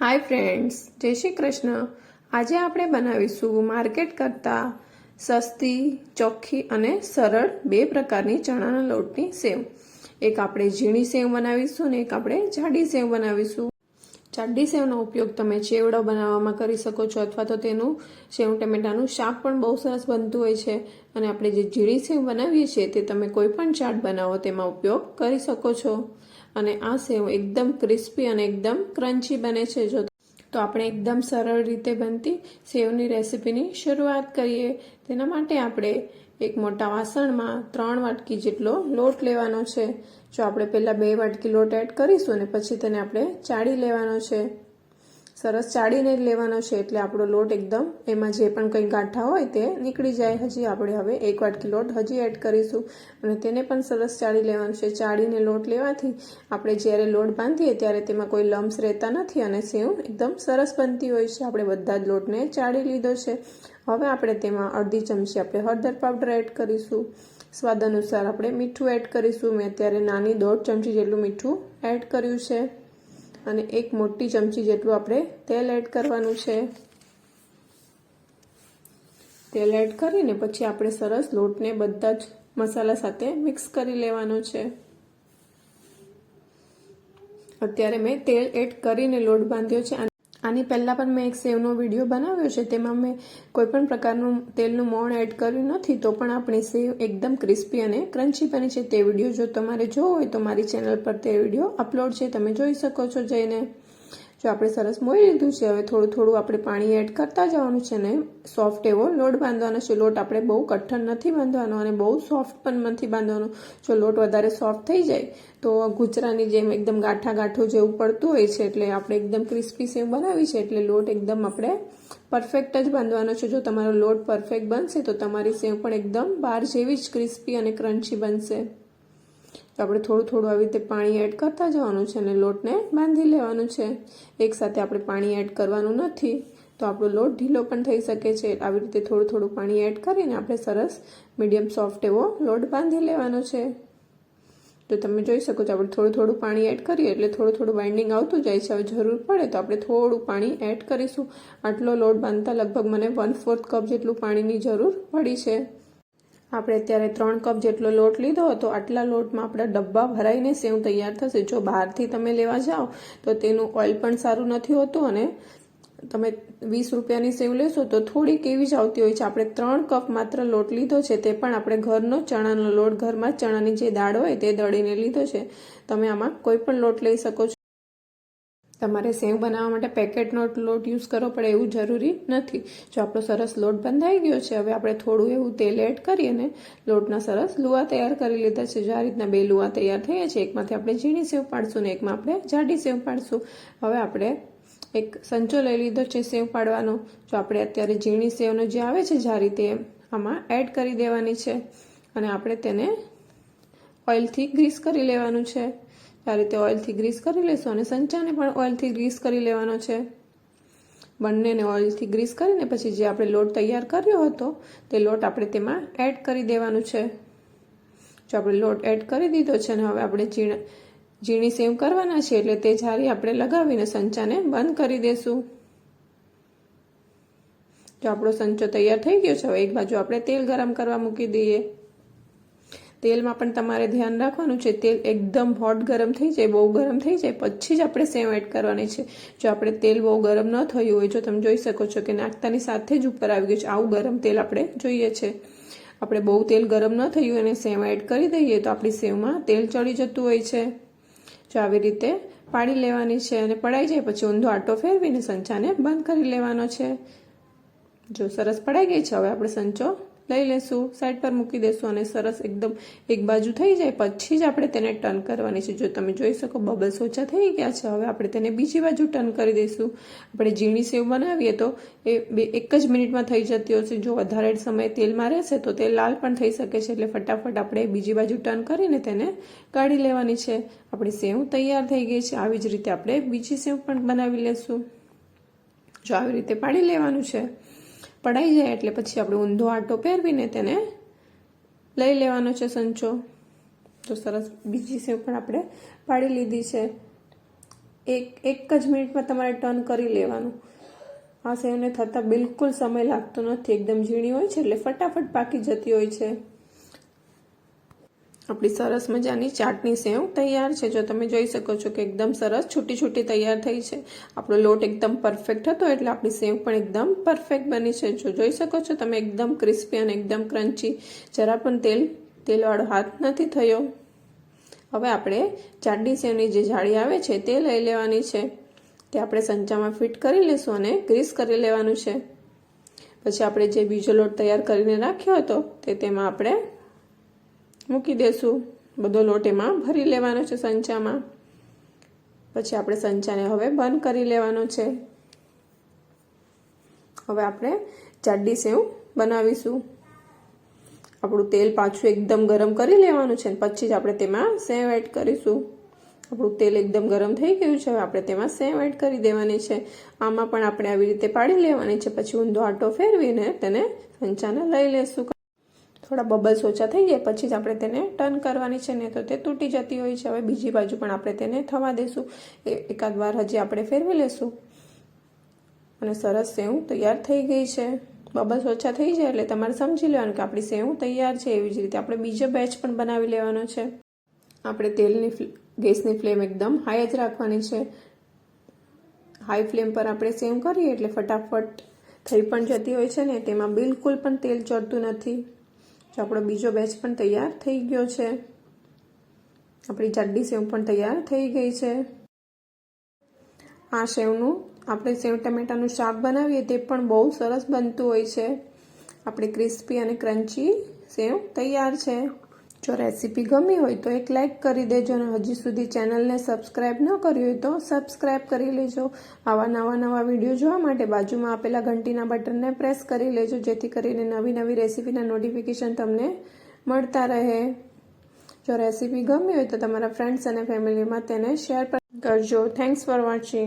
Hi friends જય શ્રી કૃષ્ણ. આજે આપણે બનાવીશું માર્કેટ કરતાં સસ્તી, ચોખ્ખી અને સરળ બે પ્રકારની ચણાના લોટની સેવ. એક આપણે ઝીણી સેવ બનાવીશું અને એક આપણે જાડી સેવ બનાવીશું. જાડી સેવનો ઉપયોગ તમે ચેવડો બનાવવામાં કરી શકો છો અથવા તો તેનું સેવ ટમેટાનું શાક પણ બહુ સરસ બનતું હોય છે. અને આપણે જે ઝીણી સેવ બનાવીએ છીએ તે તમે કોઈ પણ ચાટ બનાવો તેમાં ઉપયોગ કરી શકો છો. અને આ સેવ એકદમ ક્રિસ્પી અને એકદમ ક્રન્ચી બને છે. જો તો આપણે એકદમ સરળ રીતે બનતી સેવની રેસીપીની શરૂઆત કરીએ. તેના માટે આપણે એક મોટા વાસણમાં ત્રણ વાટકી જેટલો લોટ લેવાનો છે. જો આપણે પહેલાં બે વાટકી લોટ એડ કરીશું અને પછી તેને આપણે ચાળી લેવાનો છે. સરસ ચાળીને જ લેવાનો છે એટલે આપણો લોટ એકદમ એમાં જે પણ કંઈ ગાંઠા હોય તે નીકળી જાય. હજી આપણે હવે એક વાટકી લોટ હજી એડ કરીશું અને તેને પણ સરસ ચાળી લેવાનું છે. ચાળીને લોટ લેવાથી આપણે જ્યારે લોટ બાંધીએ ત્યારે તેમાં કોઈ લમ્સ રહેતા નથી અને સેવ એકદમ સરસ બનતી હોય છે. આપણે બધા જ લોટને ચાળી લીધો છે. હવે આપણે તેમાં અડધી ચમચી આપણે હળદર પાવડર એડ કરીશું. સ્વાદ અનુસાર આપણે મીઠું એડ કરીશું. મેં અત્યારે નાની દોઢ ચમચી જેટલું મીઠું એડ કર્યું છે. અને એક મોટી ચમચી જેટલું આપણે તેલ એડ કરવાનું છે. તેલ એડ કરીને પછી આપણે સરસ લોટને બધા જ મસાલા સાથે મિક્સ કરી લેવાનો છે. અત્યારે મેં તેલ એડ કરીને લોટ બાંધ્યો છે. આની પહેલાં પણ મેં એક સેવનો વીડિયો બનાવ્યો છે. તેમાં મેં કોઈપણ પ્રકારનું તેલનું મોણ એડ કર્યું નથી, તો પણ આપણી સેવ એકદમ ક્રિસ્પી અને ક્રન્ચી બની છે. તે વીડિયો જો તમારે જોવો હોય તો મારી ચેનલ પર તે વીડિયો અપલોડ છે. તમે જોઈ શકો છો જઈને. જો આપણે સરસ મોઈ લીધું છે. હવે થોડું થોડું આપણે પાણી એડ કરતા જવાનું છે ને. સોફ્ટ એવો લોટ બાંધવાનો છે. લોટ આપણે બહુ કઠણ નથી બાંધવાનો અને બહુ સોફ્ટ પણ નથી બાંધવાનો. જો લોટ વધારે સોફ્ટ થઈ જાય, તો ગુજરાની જેમ એકદમ ગાંઠા ગાંઠું જેવું પડતું હોય છે, એટલે આપણે એકદમ ક્રિસ્પી સેવ બનાવી છે, એટલે લોટ એકદમ આપણે પરફેક્ટ જ બાંધવાનો છે. જો તમારો લોટ પરફેક્ટ બનશે, તો તમારી સેવ પણ એકદમ બહાર જેવી જ ક્રિસ્પી અને ક્રન્ચી બનશે. તો આપણે થોડું થોડું આવી રીતે પાણી એડ કરતા જવાનું છે અને લોટને બાંધી લેવાનું છે. એકસાથે આપણે પાણી એડ કરવાનું નથી, તો આપણો લોટ ઢીલો પણ થઈ શકે છે. આવી રીતે થોડું થોડું પાણી એડ કરીને આપણે સરસ મીડિયમ સોફ્ટ એવો લોટ બાંધી લેવાનો છે. તો તમે જોઈ શકો છો, આપણે થોડું થોડું પાણી એડ કરીએ એટલે થોડું થોડું બાઇન્ડિંગ આવતું જાય છે. હવે જરૂર પડે તો આપણે થોડું પાણી એડ કરીશું. આટલો લોટ બાંધતા લગભગ મને વન ફોર્થ કપ જેટલું પાણીની જરૂર પડી છે. આપણે અત્યારે ત્રણ કપ જેટલો લોટ લીધો હતો, આટલા લોટમાં આપણા ડબ્બા ભરાઈને સેવ તૈયાર થશે. જો બહારથી તમે લેવા જાઓ, તો તેનું ઓઇલ પણ સારું નથી હોતું અને તમે વીસ રૂપિયાની સેવ લેશો તો થોડીક એવી જ આવતી હોય છે. આપણે ત્રણ કપ માત્ર લોટ લીધો છે, તે પણ આપણે ઘરનો ચણાનો લોટ, ઘરમાં ચણાની જે દાળ હોય તે દળીને લીધો છે. તમે આમાં કોઈ પણ લોટ લઈ શકો છો. તમારે સેવ બનાવવા માટે પેકેટનો લોટ યુઝ કરવો પડે એવું જરૂરી નથી. જો આપણો સરસ લોટ બંધાઈ ગયો છે, હવે આપણે થોડું એવું તેલ એડ કરી અને લોટના સરસ લુવા તૈયાર કરી લીધા છે. જો આ રીતના બે લુવા તૈયાર થયા છે, એકમાંથી આપણે ઝીણી સેવ પાડશું ને એકમાં આપણે જાડી સેવ પાડશું. હવે આપણે એક સંચો લઈ લીધો છે સેવ પાડવાનો. જો આપણે અત્યારે ઝીણી સેવનો જે આવે છે, જે આ રીતે આમાં એડ કરી દેવાની છે, અને આપણે તેને ઓઇલથી ગ્રીસ કરી લેવાનું છે. આ રીતે ઓઇલથી ગ્રીસ કરી લેશું અને સંચાને પણ ઓઇલથી ગ્રીસ કરી લેવાનો છે. બંનેને ઓઇલથી ગ્રીસ કરીને પછી જે આપણે લોટ તૈયાર કર્યો હતો, તે લોટ આપણે તેમાં એડ કરી દેવાનું છે. જો આપણે લોટ એડ કરી દીધો છે અને હવે આપણે ઝીણા, ઝીણી સેવ કરવાના છે એટલે તે જારી આપણે લગાવીને સંચાને બંધ કરી દેશું. જો આપણો સંચો તૈયાર થઈ ગયો છે, હવે એક બાજુ આપણે તેલ ગરમ કરવા મૂકી દઈએ. તેલમાં પણ તમારે ધ્યાન રાખવાનું છે. તેલ એકદમ હોટ ગરમ થઈ જાય, બહુ ગરમ થઈ જાય, પછી જ આપણે સેવ એડ કરવાની છે. જો આપણે તેલ બહુ ગરમ ન થયું હોય, જો તમે જોઈ શકો છો કે નાખતાની સાથે જ ઉપર આવી ગયું છે. આવું ગરમ તેલ આપણે જોઈએ છે. આપણે બહુ તેલ ગરમ ન થયું અને સેવ એડ કરી દઈએ તો આપણી સેવમાં તેલ ચડી જતું હોય છે. જો આવી રીતે પાડી લેવાની છે અને પડાઈ જાય, પછી ઊંધો આટો ફેરવીને સંચાને બંધ કરી લેવાનો છે. જો સરસ પડાઈ ગઈ છે, હવે આપણે સંચો લઈ લેશું સાઈડ પર મૂકી દેશું અને સરસ એકદમ એક બાજુ થઈ જાય, પછી જ આપણે તેને ટર્ન કરવાની છે. જો તમે જોઈ શકો બબલ્સ ઓછા થઈ ગયા છે. હવે આપણે તેને બીજી બાજુ ટર્ન કરી દઈશું આપણે ઝીણી સેવ બનાવીએ તો એ બે, એક જ મિનિટમાં થઈ જતી હશે જો વધારે સમય તેલમાં રહેશે તો તે લાલ પણ થઈ શકે છે. એટલે ફટાફટ આપણે બીજી બાજુ ટર્ન કરીને તેને કાઢી લેવાની છે. આપણી સેવ તૈયાર થઈ ગઈ છે. આવી જ રીતે આપણે બીજી સેવ પણ બનાવી લેશું. જો આવી રીતે પાડી લેવાનું છે. પડાઈ જાય એટલે પછી આપણે ઊંધો આટો પહેરવીને તેને લઈ લેવાનો છે સંચો. તો સરસ બીજી સેવ પણ આપણે પાડી લીધી છે. એક એક જ મિનિટમાં તમારે ટર્ન કરી લેવાનું. આ સેવને થતાં બિલકુલ સમય લાગતો નથી. એકદમ ઝીણી હોય છે એટલે ફટાફટ પાકી જતી હોય છે. આપણી સરસ મજાની ચાટની સેવ તૈયાર છે. જો તમે જોઈ શકો છો કે એકદમ સરસ છૂટી છૂટી તૈયાર થઈ છે. આપણો લોટ એકદમ પરફેક્ટ હતો એટલે આપણી સેવ પણ એકદમ પરફેક્ટ બની છે. જો જોઈ શકો છો તમે એકદમ ક્રિસ્પી અને એકદમ ક્રન્ચી જરા પણ તેલ, તેલવાળો હાથ નથી થયો. હવે આપણે ચાટની સેવની જે જાળી આવે છે તે લઈ લેવાની છે. તે આપણે સંચામાં ફિટ કરી લઈશું અને ગ્રીસ કરી લેવાનું છે. પછી આપણે જે બીજો લોટ તૈયાર કરીને રાખ્યો હતો તે તેમાં આપણે મૂકી દેશું. બધો લોટ એમાં ભરી લેવાનો છે સંચામાં. પછી આપણે સંચાને હવે બંધ કરી લેવાનો છે. હવે આપણે જાડી સેવ બનાવીશું. આપણું તેલ પાછું એકદમ ગરમ કરી લેવાનું છે પછી જ આપણે તેમાં સેવ એડ કરીશું. આપણું તેલ એકદમ ગરમ થઈ ગયું છે, હવે આપણે તેમાં સેવ એડ કરી દેવાની છે. આમાં પણ આપણે આવી રીતે પાડી લેવાની છે. પછી ઊંધો આટો ફેરવીને તેને સંચાને લઈ લેશું. થોડા બબલ્સ ઓછા થઈ જાય, પછી જ આપણે તેને ટર્ન કરવાની છે ને તો તે તૂટી જતી હોય છે. હવે બીજી બાજુ પણ આપણે તેને થવા દેશું. એકાદ વાર હજી આપણે ફેરવી લેશું. અને સરસ સેવ તૈયાર થઈ ગઈ છે. બબલ્સ ઓછા થઈ જાય એટલે તમારે સમજી લેવાનું કે આપણી સેવ તૈયાર છે એવી જ રીતે. આપણે બીજો બેચ પણ બનાવી લેવાનો છે. આપણે તેલની ગેસની ફ્લેમ એકદમ હાઈ જ રાખવાની છે. હાઈ ફ્લેમ પર આપણે સેવ કરીએ એટલે ફટાફટ થઈ પણ જતી હોય છે ને, તેમાં બિલકુલ પણ તેલ ચડતું નથી. જો આપણો બીજો બેચ પણ તૈયાર થઈ ગયો છે. આપણી જાડી સેવ પણ તૈયાર થઈ ગઈ છે. આ સેવનું આપણે સેવ ટમેટાનું શાક બનાવીએ તે પણ બહુ સરસ બનતું હોય છે. આપણી ક્રિસ્પી અને ક્રન્ચી સેવ તૈયાર છે. જો રેસીપી ગમી હોય તો એક લાઇક કરી દેજો અને હજી સુધી ચેનલને સબસ્ક્રાઈબ ન કરી હોય તો સબસ્ક્રાઈબ કરી લેજો. આવા નવા નવા વીડિયો જોવા માટે બાજુમાં આપેલા ઘંટીના બટનને પ્રેસ કરી લેજો, જેથી કરીને નવી નવી રેસીપીના નોટિફિકેશન તમને મળતા રહે. જો રેસીપી ગમી હોય તો તમારા ફ્રેન્ડ્સ અને ફેમિલીમાં તેને શેર કરજો. Thanks for watching